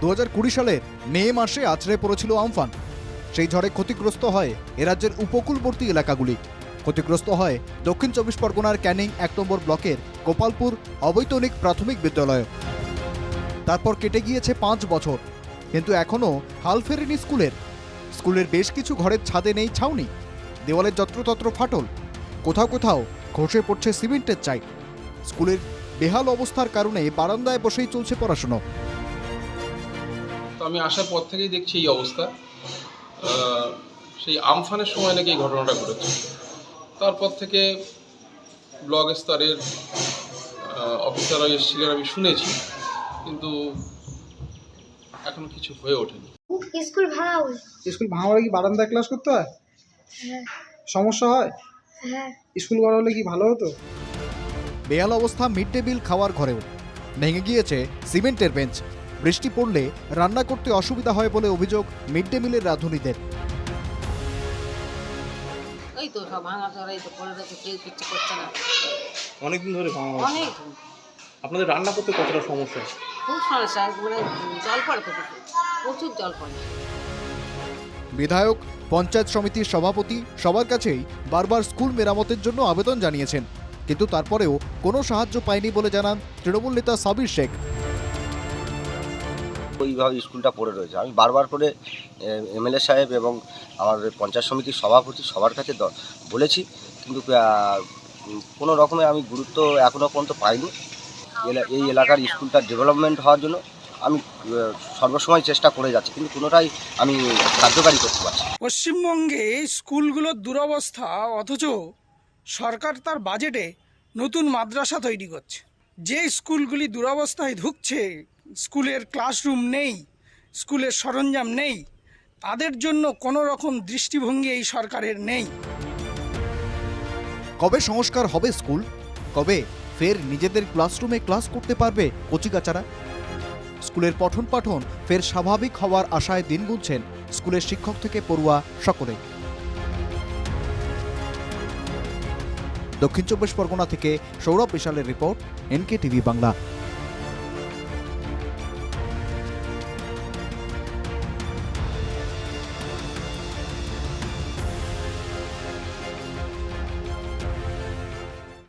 দু সালের মে মাসে আছড়ে পড়েছিল আমফান। সেই ঝড়ে ক্ষতিগ্রস্ত হয় এ রাজ্যের উপকূলবর্তী এলাকাগুলি। ক্ষতিগ্রস্ত হয় দক্ষিণ চব্বিশ পরগনার ক্যানিং এক নম্বর ব্লকের গোপালপুর অবৈতনিক প্রাথমিক বিদ্যালয়। তারপর কেটে গিয়েছে পাঁচ বছর। কিন্তু এখনও হাল ফেরেনি স্কুলের। স্কুলের বেশ কিছু ঘরের ছাদে নেই ছাউনি। দেওয়ালের যত্রতত্র ফাটল। কোথাও কোথাও ঘষে পড়ছে সিমেন্টের চাই স্কুলের বেহাল অবস্থার কারণে বারান্দায় বসেই চলছে পড়াশুনো। তো আমি আসার পর থেকেই দেখছি এই অবস্থা। সেই আমফানের সময় নাকি এই ঘটনাটা ঘটেছে। তারপর থেকে ব্লক স্তরের অফিসাররা এসেছিলেন আমি শুনেছি কিন্তু এখনও কিছু হয়ে ওঠেনি। স্কুল ভাড়া স্কুল ভাঙা হলে কি বারান্দায় ক্লাস করতে হয়? হ্যাঁ। সমস্যা হয়? হ্যাঁ। স্কুল বড় হলে কি ভালো হতো? বেহাল অবস্থা মিড ডে মিল খাওয়ার ঘরেও। ভেঙে গিয়েছে সিমেন্টের বেঞ্চ। বৃষ্টি পড়লে রান্না করতে অসুবিধা হয় বলে অভিযোগ মিড ডে মিলের রাঁধুনিদের। এই তো সব ভাঙা চড়া তো পড়ে রয়েছে কেউ কিচ্ছু করছে না। অনেকদিন ধরে ভাঙা অনেক। আপনাদের রান্না করতে কতটা সমস্যা? খুব সমস্যা মানে জল পড়ে তো প্রচুর প্রচুর জল পড়ে। বিধায়ক পঞ্চায়েত সমিতির সভাপতি সবার কাছেই বারবার স্কুল মেরামতের জন্য আবেদন জানিয়েছেন। কিন্তু তারপরেও কোনো সাহায্য পায়নি বলে জানান তৃণমূল নেতা সাবির শেখ। ওইভাবে স্কুলটা পড়ে রয়েছে। আমি বারবার করে এমএলএ সাহেব এবং আমার পঞ্চায়েত সমিতির সভাপতি সবার কাছে বলেছি, কিন্তু কোনো রকমে আমি গুরুত্ব এখনও পর্যন্ত পাইনি। এই এলাকার স্কুলটা ডেভেলপমেন্ট হওয়ার জন্য আমি সর্বসময় চেষ্টা করে যাচ্ছি, কিন্তু কোনোটাই আমি কার্যকারী করতে পারছি পশ্চিমবঙ্গে স্কুলগুলোর দুরবস্থা অথচ সরকার তার বাজেটে নতুন মাদ্রাসা তৈরি করছে। যে স্কুলগুলি দুরবস্থায় ঢুকছে স্কুলের ক্লাসরুম নেই, স্কুলের সরঞ্জাম নেই, তাদের জন্য কোনো রকম দৃষ্টিভঙ্গি এই সরকারের নেই। কবে সংস্কার হবে স্কুল? কবে ফের নিজেদের ক্লাসরুমে ক্লাস করতে পারবে কচিকাচারা? স্কুলের পঠন পাঠন ফের স্বাভাবিক হওয়ার আশায় দিন গুনছেন স্কুলের শিক্ষক থেকে পড়ুয়া সকলে। দক্ষিণ চব্বিশ পরগনা থেকে সৌরভ বিশালের রিপোর্ট এনকে টিভি বাংলা।